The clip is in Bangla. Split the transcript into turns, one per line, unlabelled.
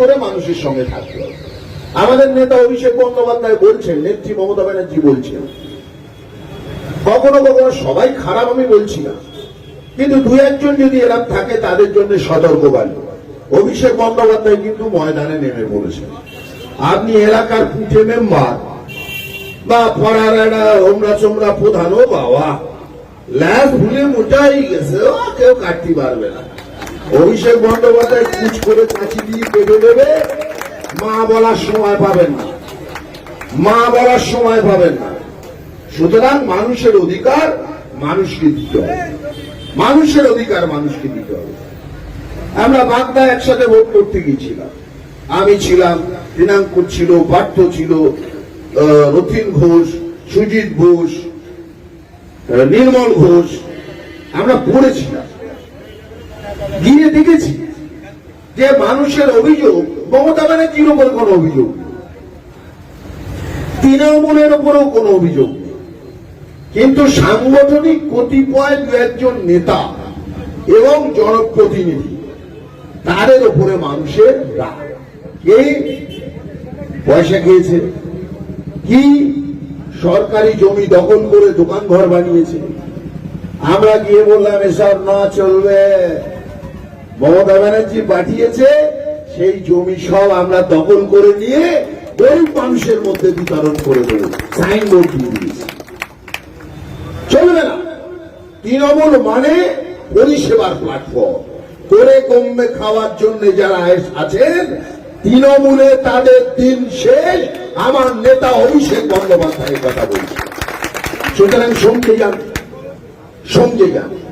করে মানুষের সঙ্গে থাকতে হবে। আমাদের নেতা অভিষেক বন্দ্যোপাধ্যায় বলছেন, নেত্রী মমতা ব্যানার্জি বলছেন, কখনো কখনো সবাই খারাপ আমি বলছি না, কিন্তু দু একজন যদি এরকম থাকে, তাদের জন্য সতর্কবাণী। অভিষেক বন্দ্যোপাধ্যায় কিন্তু ময়দানে নেমে পড়েছেন। আপনি এলাকার পুঁঠে মেম্বার, বা পড়ার একটা হোমরা চোমরা প্রধান ও বাবা। ল্যাস ভুলে মোটাই গেছে কেউ কাটতে পারবে না। অভিষেক বন্দ্যোপাধ্যায় কুচ করে কাঁচি দিয়ে কেটে দেবে, মা বলার সময় পাবেন না। মা বলার সময় পাবেন না। সুতরাং মানুষের অধিকার মানুষকে দিতে হবে। মানুষের অধিকার মানুষকে দিতে হবে। আমরা বাগদা একসাথে ভোট করতে গিয়েছিলাম। আমি ছিলাম, দিনাঙ্কুর ছিল, পার্থ ছিল রথিন ঘোষ, সুজিত ঘোষ নির্মল ঘোষ। আমরা পড়েছিলাম। গিয়ে দেখেছি যে মানুষের অভিযোগ, মমতা ব্যানার্জির উপর কোনো অভিযোগ। তৃণমূলের উপরেও কোনো অভিযোগ কিন্তু সাংগঠনিক কতিপয় দু একজন নেতা এবং জনপ্রতিনিধি, তাদের উপরে মানুষের রাগ। কে? পয়সা খেয়েছে। কি সরকারি জমি দখল করে দোকান ঘর বানিয়েছে? আমরা গিয়ে বললাম, এসব না চলবে। মমতা ব্যানার্জি পাঠিয়েছে, সেই জমি সব আমরা দখল করে নিয়ে গরিব মানুষের মধ্যে বিতরণ করে দেবো। সাইনবোর্ড দিয়ে দিয়েছি। চলবে না। তৃণমূল মানে পরিষেবার প্ল্যাটফর্ম করে কমবে খাওয়ার জন্য যারা আছেন, তৃণমূলে তাদের দিন শেষ। আমার নেতা অভিষেক বন্দ্যোপাধ্যায়ের কথা বলছে। সুতরাং সঙ্গে যান। সঙ্গে যান।